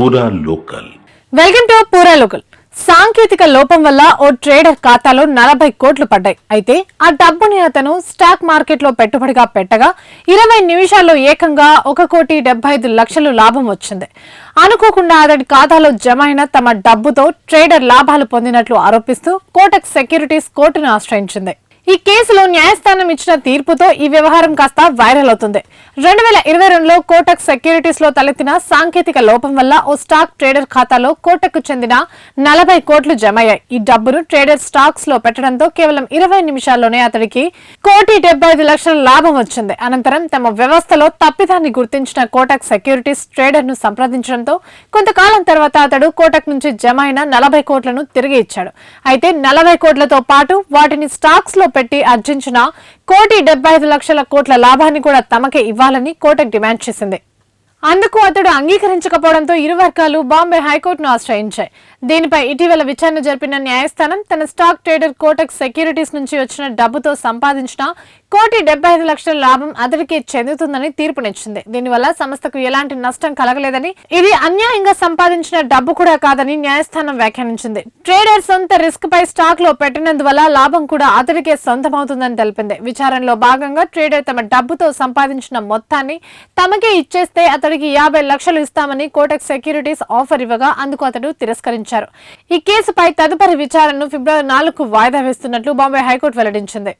పూరా local. Welcome to పూరా local. సాంకేతిక లోపం వల్ల ఓ ట్రేడర్ ఖాతాలో నలభై కోట్లు పడ్డాయి. అయితే ఆ డబ్బుని అతను స్టాక్ మార్కెట్లో పెట్టుబడిగా పెట్టగా ఇరవై నిమిషాల్లో ఏకంగా ఒక కోటి డెబ్బై ఐదు లక్షలు లాభం వచ్చింది. అనుకోకుండా అతడి ఖాతాలో జమ అయిన తమ డబ్బుతో ట్రేడర్ లాభాలు పొందినట్లు ఆరోపిస్తూ కోటక్ సెక్యూరిటీస్ కోర్టును ఆశ్రయించింది. ఈ కేసులో న్యాయస్థానం ఇచ్చిన తీర్పుతో ఈ వ్యవహారం కాస్త వైరల్ అవుతుంది. రెండు వేల ఇరవై రెండులో కోటక్ సెక్యూరిటీస్లో తలెత్తిన సాంకేతిక లోపం వల్ల ఓ స్టాక్ ట్రేడర్ ఖాతాలో కోటక్ చెందిన నలభై కోట్లు జమయ్యాయి. ఈ డబ్బును ట్రేడర్ స్టాక్స్లో పెట్టడంతో కేవలం ఇరవై నిమిషాల్లోనే అతడికి కోటి డెబ్బై ఐదు లక్షల లాభం వచ్చింది. అనంతరం తమ వ్యవస్థలో తప్పిదాన్ని గుర్తించిన కోటక్ సెక్యూరిటీస్ ట్రేడర్ను సంప్రదించడంతో కొంతకాలం తర్వాత అతడు కోటక్ నుంచి జమ అయిన నలభై కోట్లను తిరిగి ఇచ్చాడు. అయితే నలభై కోట్లతో పాటు వాటిని స్టాక్స్లో పెట్టి అర్జించిన కోటి డెబ్బై ఐదు లక్షల కోట్ల లాభాన్ని కూడా తమకే ఇవ్వాలని కోటక్ డిమాండ్ చేసింది. అందుకు అతడు అంగీకరించకపోవడంతో ఇరు వర్గాలు బాంబే హైకోర్టును ఆశ్రయించాయి. దీనిపై ఇటీవల విచారణ జరిపిన న్యాయస్థానం తన స్టాక్ ట్రేడర్ కోటక్ సెక్యూరిటీస్ నుంచి వచ్చిన డబ్బుతో సంపాదించిన కోటి డెబ్బై ఐదు లక్షల లాభం అతడికే చెందుతుందని తీర్పునిచ్చింది. దీనివల్ల సంస్థకు ఎలాంటి నష్టం కలగలేదని ఇది అన్యాయంగా సంపాదించిన డబ్బు కూడా కాదని న్యాయస్థానం వ్యాఖ్యానించింది. ట్రేడర్ సొంత రిస్క్ పై స్టాక్లో పెట్టినందువల్ల లాభం కూడా అతడికే సొంతమవుతుందని తెలిపింది. విచారణలో భాగంగా ట్రేడర్ తమ డబ్బుతో సంపాదించిన మొత్తాన్ని తమకే ఇచ్చేస్తే అతడికి యాభై లక్షలు ఇస్తామని కోటక్ సెక్యూరిటీస్ ఆఫర్ ఇవ్వగా అందుకు అతడు తిరస్కరించారు. ఈ కేసుపై తదుపరి విచారణను ఫిబ్రవరి నాలుగు వాయిదా వేస్తున్నట్లు బాంబే హైకోర్టు వెల్లడించింది.